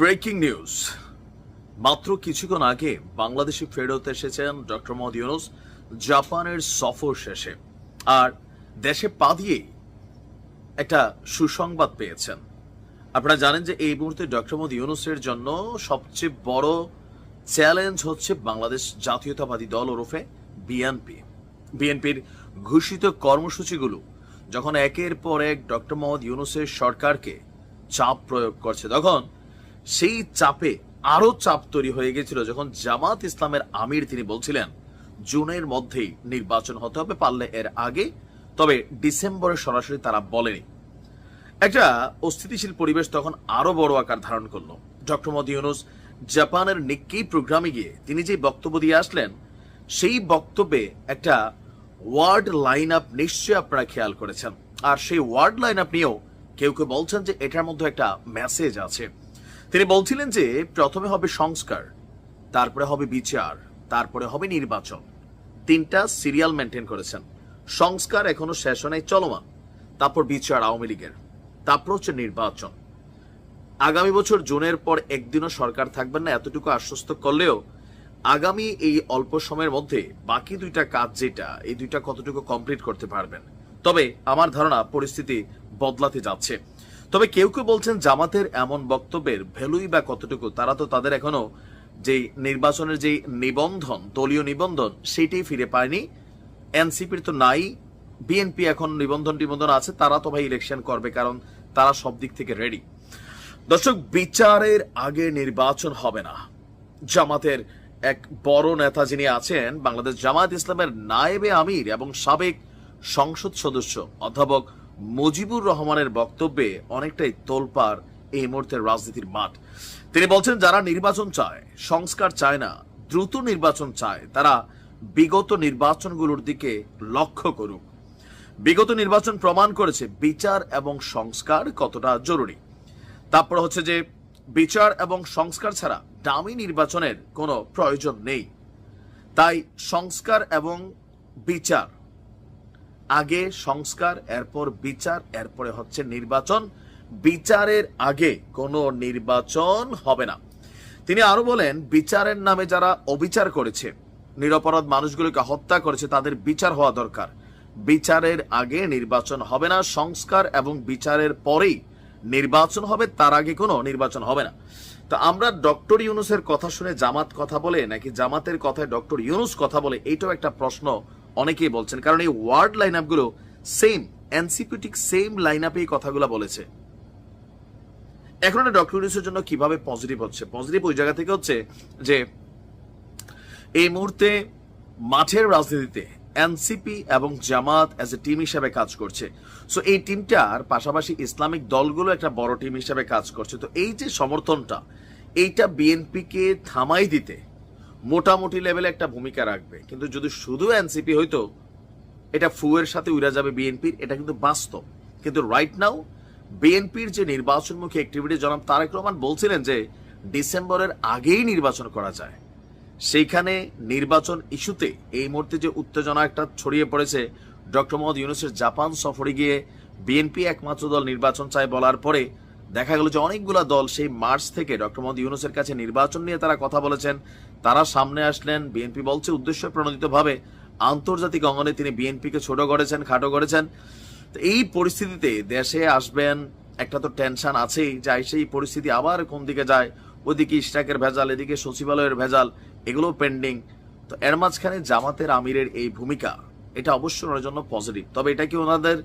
Breaking news মাত্র কিছুক্ষণ আগে বাংলাদেশে ফেরত এসেছেন ডক্টর মোহাম্মদ ইউনুস, জাপানের সফর শেষে। আর দেশে পা দিয়েই একটা সুসংবাদ পেয়েছেন। আপনারা জানেন যে এই মুহূর্তে ডক্টর মোহাম্মদ ইউনুসের জন্য সবচেয়ে বড় চ্যালেঞ্জ হচ্ছে বাংলাদেশ জাতীয়তাবাদী দল ওরফে বিএনপি। বিএনপির ঘোষিত কর্মসূচিগুলো যখন একের পর এক ডক্টর মোহাম্মদ ইউনুসের সরকারকে চাপ প্রয়োগ করছে, তখন সেই চাপে আরও চাপ তৈরি হয়ে গেছিল যখন জামাত ইসলামের আমির তিনি বলছিলেন, জুনের মধ্যেই নির্বাচন হতে হবে, পারলে এর আগে, তবে ডিসেম্বরে সরাসরি তারা বলেনি। একটা অস্থিতিশীল পরিবেশ তখন আরও বড় আকার ধারণ করল। ডক্টর মোদী ইউনুস জাপানের নিক্কি প্রোগ্রামে গিয়ে তিনি যে বক্তব্য দিয়ে আসলেন, সেই বক্তব্যে একটা ওয়ার্ড লাইন আপ নিশ্চয়ই আপনারা খেয়াল করেছেন। আর সেই ওয়ার্ড লাইন আপ নিয়েও কেউ কেউ বলছেন যে এটার মধ্যে একটা মেসেজ আছে। তিনি বলছিলেন যে প্রথমে হবে সংস্কার, তারপরে হবে বিচার, তারপরে হবে নির্বাচন। তিনটা সিরিয়াল মেনটেন করেছেন। সংস্কার এখনও শেষ হয় চলমান। তারপর বিচার আওয়ামী লীগের। তারপর হচ্ছে নির্বাচন। আগামী বছর জুনের পর একদিনও সরকার থাকবেন না, এতটুকু আশ্বস্ত করলেও আগামী এই অল্প সময়ের মধ্যে বাকি দুইটা কাজ যেটা, এই দুইটা কতটুকু কমপ্লিট করতে পারবেন? তবে আমার ধারণা পরিস্থিতি বদলাতে যাচ্ছে। তবে কেউ কেউ বলছেন জামাতের এমন বক্তব্যের ভ্যালুই বা কতটুকু, তারা তো তাদের এখনও যে নির্বাচনের যে নিবন্ধন, দলীয় নিবন্ধন, সেটাই ফিরে পায়নি। এনসিপির তো নাই, বিএনপি এখন নিবন্ধন টিবন্ধন আছে, তারা তো ভাই ইলেকশন করবে, কারণ তারা সব দিক থেকে রেডি দর্শক, বিচারের আগে নির্বাচন হবে না। জামাতের এক বড় নেতা যিনি আছেন, বাংলাদেশ জামায়াত ইসলামের নায়েবে আমির এবং সাবেক সংসদ সদস্য, অধ্যাপক মুজিবুর রহমানের বক্তব্যে অনেকটাই তোলপার এই মুহূর্তের রাজনীতির মাঠ। তিনি বলছেন, যারা নির্বাচন চায়, সংস্কার চায় না, দ্রুত নির্বাচন চায়, তারা বিগত নির্বাচনগুলোর দিকে লক্ষ্য করুক। বিগত নির্বাচন প্রমাণ করেছে বিচার এবং সংস্কার কতটা জরুরি। তারপর হচ্ছে যে, বিচার এবং সংস্কার ছাড়া দামি নির্বাচনের কোনো প্রয়োজন নেই। তাই সংস্কার এবং বিচার আগে সংস্কার, এরপর বিচার, এরপরে হচ্ছে নির্বাচন। বিচারের আগে কোনো নির্বাচন হবে না। তিনি আরও বলেন, বিচারের নামে যারা অবিচার করেছে, নিরপরাধ মানুষগুলোকে হত্যা করেছে, তাদের বিচার হওয়া দরকার। বিচারের আগে নির্বাচন হবে না, সংস্কার এবং বিচারের পরেই নির্বাচন হবে, তার আগে কোনো নির্বাচন হবে না। তো আমরা ডক্টর ইউনুসের কথা শুনে জামাত কথা বলে, নাকি জামাতের কথায় ডক্টর ইউনুস কথা বলে, এইটাও একটা প্রশ্ন অনেকেই বলছেন, কারণ এই ওয়ার্ড লাইন আপগুলো সেম এনসিপিটিক সেম লাইন আপে এই কথাগুলো বলেছে। এখন এটা ডক্টর ইউনুসের জন্য কীভাবে পজিটিভ হচ্ছে? পজিটিভ ওই জায়গা থেকে হচ্ছে যে, এই মুহূর্তে মাঠের রাজনীতিতে এনসিপি এবং জামাত অ্যাজ এ টিম হিসাবে কাজ করছে। সো এই টিমটার পাশাপাশি ইসলামিক দলগুলো একটা বড় টিম হিসাবে কাজ করছে। তো এই যে সমর্থনটা, এইটা বিএনপিকে থামাই দিতে মোটামুটি লেভেলে একটা ভূমিকা রাখবে। কিন্তু যদি শুধু এনসিপি হইতো, এটা ফুয়ের সাথে উড়া যাবে বিএনপির এটা কিন্তু বাস্তব। কিন্তু রাইট নাও বিএনপির যে নির্বাচনমুখী অ্যাক্টিভিটি জনাব তারেক রহমান বলছিলেন যে ডিসেম্বরের আগেই নির্বাচন করা যায়। সেইখানে নির্বাচন ইস্যুতে এই মুহূর্তে যে উত্তেজনা একটা ছড়িয়ে পড়েছে, ডক্টর মোহাম্মদ ইউনুসের জাপান সফরে গিয়ে বিএনপি একমাত্র দল নির্বাচন চায় বলার পরে দেখা গেল যে অনেকগুলা দল সেই মার্চ থেকে ডক্টর মোহাম্মদ ইউনুসের কাছে নির্বাচন নিয়ে তারা কথা বলেছেন। তারা সামনে আসলেন, বিএনপি বলছে উদ্দেশ্য প্রণোদিত ভাবে আন্তর্জাতিক অঙ্গনে তিনি বিএনপিকে ছোট করেছেন, খাটো করেছেন। তো এই পরিস্থিতিতে দেশে আসবেন, একটা তো টেনশন আছেই, যে সেই পরিস্থিতি আবার কোন দিকে যায়? ওদিকে ইস্টাকের ভেজাল, এদিকে সচিবালয়ের ভেজাল, এগুলো পেন্ডিং তো এর মাঝখানে জামাতের আমিরের এই ভূমিকা, এটা অবশ্যই ওনার জন্য পজিটিভ তবে এটা কি ওনাদের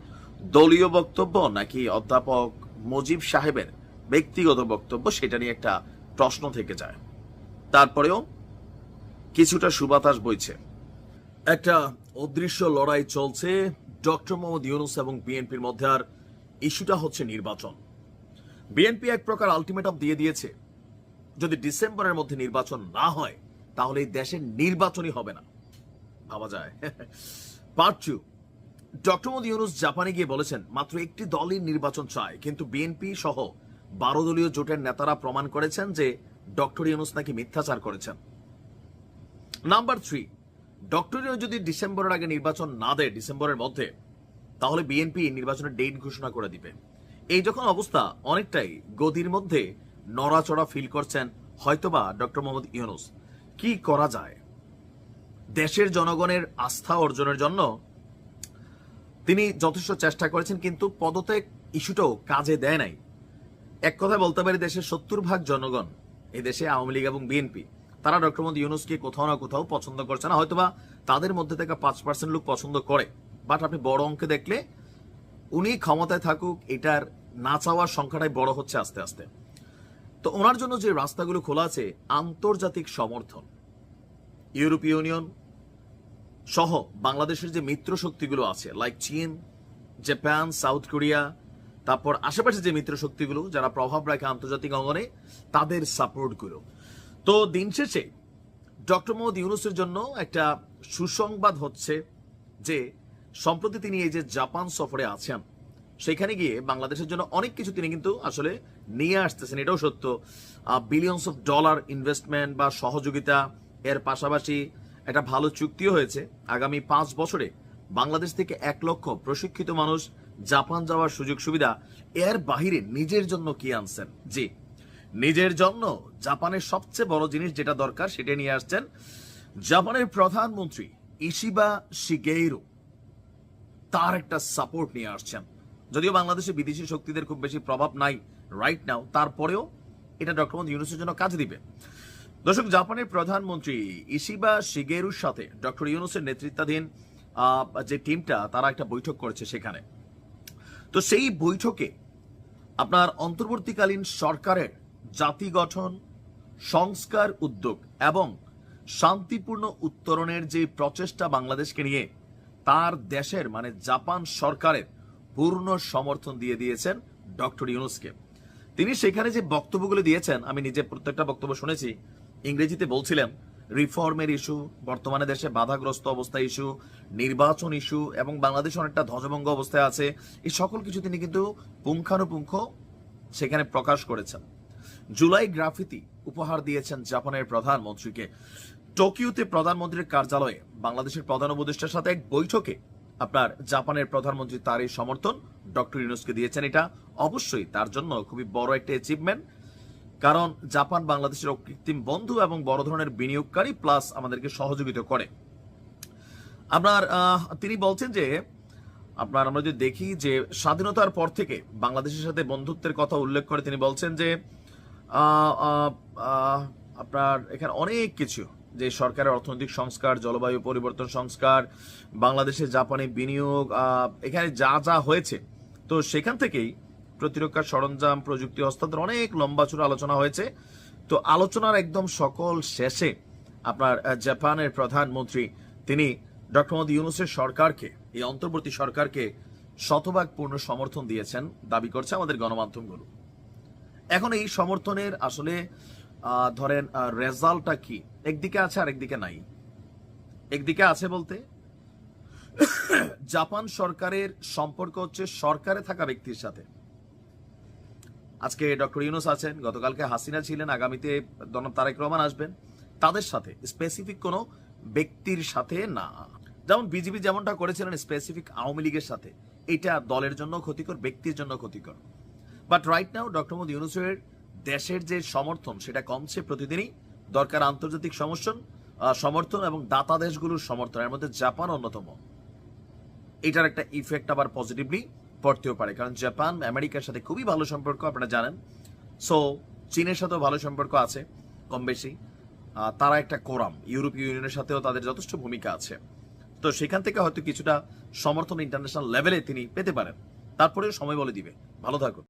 দলীয় বক্তব্য নাকি অধ্যাপক মুজিব সাহেবের ব্যক্তিগত বক্তব্য সেটা নিয়ে একটা প্রশ্ন থেকে যায়। তারপরেও কিছুটা সুবাতাস বইছে। একটা অদৃশ্য লড়াই চলছে। ডক্টর মোহাম্মদ ইউনুস এবং বিএনপির মধ্যে আর ইস্যুটা হচ্ছে নির্বাচন। বিএনপি এক প্রকার আলটিমেটাম দিয়ে দিয়েছে। যদি ডিসেম্বরের মধ্যে নির্বাচন না হয়, তাহলে এই দেশের নির্বাচনই হবে না। ভাবা যায়। Part two doctor Modi Yunus জাপানে গিয়ে বলেছেন, মাত্র একটি দলই নির্বাচন চায়, কিন্তু বিএনপি সহ বারো দলীয় জোটের নেতারা প্রমাণ করেছেন যে ডক্টর ইউনুস নাকি মিথ্যাচার করেছেন। নাম্বার থ্রি, ডক্টর ইউনুস যদি ডিসেম্বরের আগে নির্বাচন না দেয়, ডিসেম্বরের মধ্যে, তাহলে বিএনপি নির্বাচনের ডেট ঘোষণা করে দিবে। এই যখন অবস্থা, অনেকটাই গদির মধ্যে নড়াচড়া ফিল করছেন হয়তোবা ডক্টর মোহাম্মদ ইউনুস। কি করা যায়? দেশের জনগণের আস্থা অর্জনের জন্য তিনি যথেষ্ট চেষ্টা করেছেন, কিন্তু পদত্যাগ ইস্যুটাও কাজে দেয় নাই। এক কথা বলতে পারি, দেশের সত্তর ভাগ জনগণ এই দেশে আওয়ামী লীগ এবং বিএনপি, তারা ডক্টর মোহাম্মদ ইউনুসকে কোথাও না কোথাও পছন্দ করছে না, হয়তোবা তাদের মধ্যে থেকে পাঁচ পার্সেন্ট লোক পছন্দ করে। বাট আপনি বড় অঙ্কে দেখলে, উনি ক্ষমতায় থাকুক, এটার না চাওয়ার সংখ্যাটাই বড় হচ্ছে আস্তে আস্তে। তো ওনার জন্য যে রাস্তাগুলো খোলা আছে, আন্তর্জাতিক সমর্থন, ইউরোপীয় ইউনিয়ন সহ বাংলাদেশের যে মিত্র শক্তিগুলো আছে লাইক চীন, জাপান, সাউথ কোরিয়া, তারপর আশেপাশে যে মিত্র শক্তিগুলো যারা প্রভাব রাখে আন্তর্জাতিক অঙ্গনে, তাদের সাপোর্টগুলো তো দিন শেষে ডক্টর মোহাম্মদ ইউনুসের জন্য একটা সুসংবাদ হচ্ছে যে, সম্প্রতি তিনি এই যে জাপান সফরে আছেন, সেখানে গিয়ে বাংলাদেশের জন্য অনেক কিছু তিনি কিন্তু আসলে নিয়ে আসতেছেন। এটাও সত্য। বিলিয়নস অফ ডলার ইনভেস্টমেন্ট বা সহযোগিতা, এর পাশাপাশি একটা ভালো চুক্তিও হয়েছে। আগামী পাঁচ বছরে বাংলাদেশ থেকে এক লক্ষ প্রশিক্ষিত মানুষ জাপান যাওয়ার সুযোগ সুবিধা এর বাহিরে নিজের জন্য কি আনছেন? জি, নিজের জন্য জাপানের সবচেয়ে বড় জিনিস যেটা দরকার সেটা নিয়ে আসছেন জাপানের প্রধানমন্ত্রী ইশিবা শিগেইরো। তার একটা সাপোর্ট নিয়ে আসছেন। যদিও বাংলাদেশে বিদেশি শক্তিদের খুব বেশি প্রভাব নাই রাইট নাও তারপরেও এটা ডক্টর মোহাম্মদ ইউনুসের জন্য কাজ দিবে। দর্শক, জাপানের প্রধানমন্ত্রী ইশিবা শিগেরুর সাথে ডক্টর ইউনুসের নেতৃত্বাধীন যে টিমটা, তারা একটা বৈঠক করেছে সেখানে। তো সেই বৈঠকে আপনার অন্তর্বর্তীকালীন সরকারের জাতি গঠন, সংস্কার উদ্যোগ এবং শান্তিপূর্ণ উত্তরণের যে প্রচেষ্টা বাংলাদেশকে নিয়ে তার দেশের মানে জাপান সরকারের পূর্ণ সমর্থন দিয়ে দিয়েছেন ডক্টর ইউনুসকে। তিনি সেখানে যে বক্তব্যগুলো দিয়েছেন, আমি নিজে প্রত্যেকটা বক্তব্য শুনেছি ইংরেজিতে বলছিলেন, রিফর্মের ইস্যু, বর্তমানে দেশে বাধাগ্রস্ত অবস্থা ইস্যু, নির্বাচন ইস্যু এবং বাংলাদেশ অনেকটা ধ্বজভঙ্গ অবস্থায় আছে, এই সকল কিছু তিনি কিন্তু পুঙ্খানুপুঙ্খ সেখানে প্রকাশ করেছেন। জুলাই গ্রাফিতি উপহার দিয়েছেন জাপানের প্রধানমন্ত্রীকে। টোকিওতে প্রধানমন্ত্রীর কার্যালয়ে বাংলাদেশের প্রধান উপদেষ্টার সাথে এক বৈঠকে আপনার জাপানের প্রধানমন্ত্রী তার এই সমর্থন ডক্টর ইউনুসকে দিয়েছেন। এটা অবশ্যই তার জন্য খুবই বড় একটা অ্যাচিভমেন্ট কারণ জাপান বাংলাদেশের অকৃত্রিম বন্ধু এবং বড় ধরনের বিনিয়োগকারী প্লাস আমাদেরকে সহযোগিতা করে। আপনার তিনি বলছেন যে, আপনার আমরা যদি দেখি যে স্বাধীনতার পর থেকে বাংলাদেশের সাথে বন্ধুত্বের কথা উল্লেখ করে তিনি বলছেন যে আপনার এখানে অনেক কিছু যে সরকারের অর্থনৈতিক সংস্কার, জলবায়ু পরিবর্তন সংস্কার বাংলাদেশে জাপানি বিনিয়োগ এখানে যা যা হয়েছে। তো সেখান থেকেই প্রতিরক্ষার সরঞ্জাম, প্রযুক্তি হস্তান্তর, অনেক লম্বা চূড়া আলোচনা হয়েছে। তো আলোচনার একদম সকল শেষে আপনার জাপানের প্রধানমন্ত্রী, তিনি ডক্টর মোহাম্মদ ইউনুসের সরকারকে, এই অন্তর্বর্তী সরকারকে শতভাগ পূর্ণ সমর্থন দিয়েছেন, দাবি করছে আমাদের গণমাধ্যমগুলো। এখন এই সমর্থনের আসলে ধরেন রেজাল্টটা কি? একদিকে আছে আর একদিকে নাই। একদিকে আছে বলতে, জাপান সরকারের সম্পর্ক হচ্ছে সরকারে থাকা ব্যক্তির সাথে। আজকে ডক্টর ইউনুস আছেন, গতকালকে হাসিনা ছিলেন, আগামীতে জনাব তারেক রহমান আসবেন। তাদের সাথে স্পেসিফিক কোনো ব্যক্তির সাথে না। যেমন বিজেপি যেমনটা করেছিলেন স্পেসিফিক আওয়ামী লীগের সাথে। এটা দলের জন্য ক্ষতিকর, ব্যক্তির জন্য ক্ষতিকর। But right now doctor Mohammad ইউনুসের দেশের যে সমর্থন, সেটা কমছে প্রতিদিনই। দরকার আন্তর্জাতিক সমর্থন সমর্থন এবং দাতা দেশগুলোর সমর্থন। এর মধ্যে জাপান অন্যতম। এটার একটা ইফেক্ট আবার পজিটিভলি পড়তেও পারে, কারণ জাপান, আমেরিকার সাথে খুবই ভালো সম্পর্ক, আপনারা জানেন। সো চীনের সাথেও ভালো সম্পর্ক আছে, কম বেশি। তারা একটা কোরাম, ইউরোপীয় ইউনিয়নের সাথেও তাদের যথেষ্ট ভূমিকা আছে। তো সেখান থেকে হয়তো কিছুটা সমর্থন ইন্টারন্যাশনাল লেভেলে তিনি পেতে পারেন। তারপরেও সময় বলে দিবে। ভালো থাকুন।